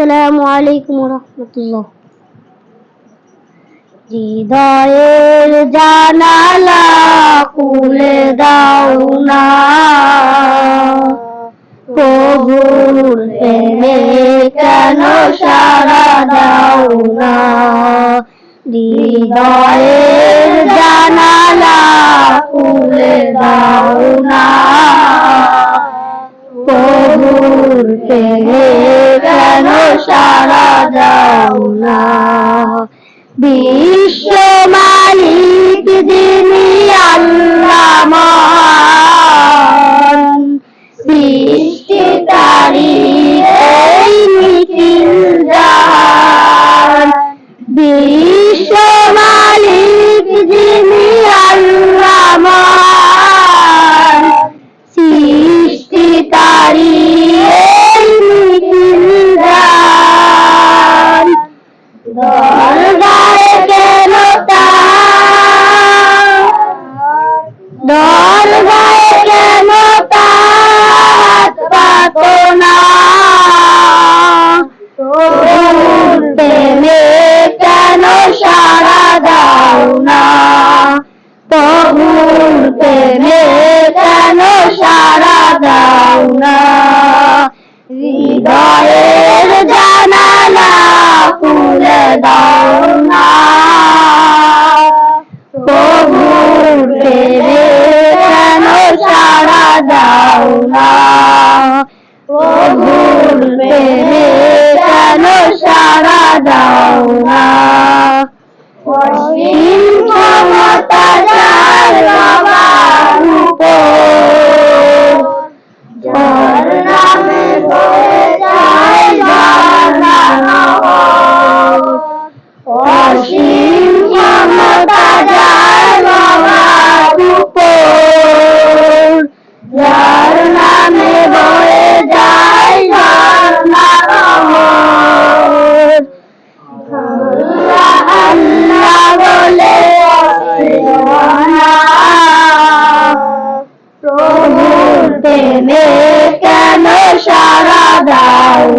আলাইকুম রহমতুল্লাহ হৃদয়ের জানালা খুলে দাও না। প্রভুর প্রেমে কেন সারা দাও না? হৃদয়ের জানালা খুলে দাও না। দাও না। বিশ্ব মালিক যিনি না। প্রভুর প্রেমে কেন সারা দাও না। হৃদয়ের খুলে দাও না। প্রভুর প্রেমে কেন সারা দাও না। প্রভুর কেন সারা দাও না।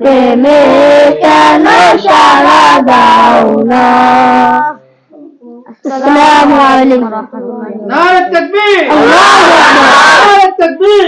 প্রেমে কেন সারা দাও না আসসালামু আলাইকুম। নারে তকবীর। আল্লাহু আকবার। নারে তকবীর।